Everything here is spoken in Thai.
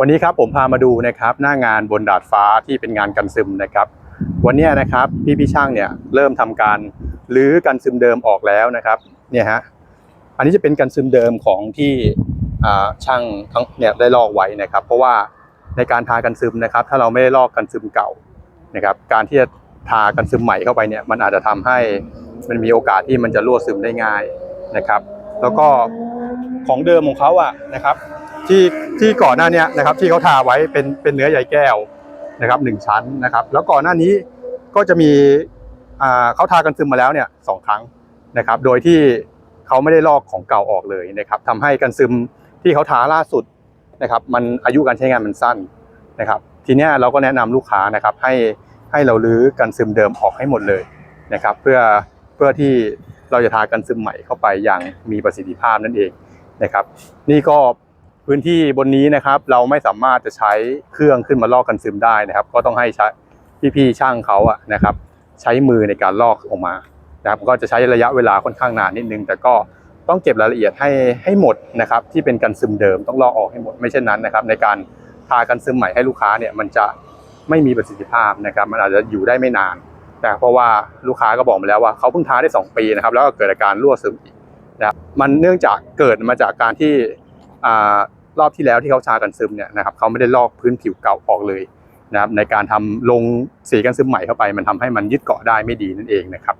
วันนี้ครับผมพามาดูนะครับหน้างานบนดาดฟ้าที่เป็นงานกันซึมนะครับ วันนี้นะครับพี่พี่ช่างเนี่ยเริ่มทำการรื้อกันซึมเดิมออกแล้วนะครับเนี่ยฮะอันนี้จะเป็นกันซึมเดิมของที่ช่างทั้งเนี่ยได้ลอกไว้นะครับ เพราะว่าในการทากันซึมนะครับ ถ้าเราไม่ได้ลอกกันซึมเก่านะครับ การที่จะทากันซึมใหม่เข้าไปเนี่ยมันอาจจะทำให้มันมีโอกาสที่มันจะรั่วซึมได้ง่ายนะครับ แล้วก็ของเดิมของเขาอะนะครับ ที่ที่ก่อนหน้านี้นะครับที่เขาทาไว้เป็นเป็นเนื้อใยแก้วนะครับหนึ่งชั้นนะครับ แล้วก่อนหน้านี้ก็จะมีเขาทากันซึมมาแล้วเนี่ยสองครั้งนะครับ โดยที่เขาไม่ได้ลอกของเก่าออกเลยนะครับทำให้กันซึมที่เขาทาล่าสุดนะครับ มันอายุการใช้งานมันสั้นนะครับ ทีนี้เราก็แนะนำลูกค้านะครับ ให้ให้เราลื้อกันซึมเดิมออกให้หมดเลยนะครับ เพื่อเพื่อที่เราจะทากันซึมใหม่เข้าไปอย่างมีประสิทธิภาพนั่นเองนะครับ นี่ก็ พื้นที่บนนี้นะครับ เราไม่สามารถจะใช้เครื่องขึ้นมาลอกกันซึมได้นะครับ ก็ต้องให้พี่ๆช่างเขาอะนะครับ ใช้มือในการลอกออกมานะครับก็จะใช้ระยะเวลาค่อนข้างนานนิดนึง แต่ก็ต้องเก็บรายละเอียดให้ให้หมดนะครับ ที่เป็นกันซึมเดิมต้องลอกออกให้หมดไม่เช่นนั้นนะครับ ในการทากันซึมใหม่ให้ลูกค้าเนี่ยมันจะไม่มีประสิทธิภาพนะครับ มันอาจจะอยู่ได้ไม่นาน แต่เพราะว่าลูกค้าก็บอกมาแล้วว่าเขาเพิ่งทาได้สองปีนะครับ แล้วก็เกิดอาการรั่วซึมอีกนะครับมันเนื่องจากเกิดมาจากการที่อ่า รอบที่แล้วที่เขาชากันซึมเนี่ยนะครับเขาไม่ได้ลอกพื้นผิวเก่าออกเลยนะครับในการทำลงสีกันซึมใหม่เข้าไป มันทำให้มันยึดเกาะได้ไม่ดีนั่นเองนะครับ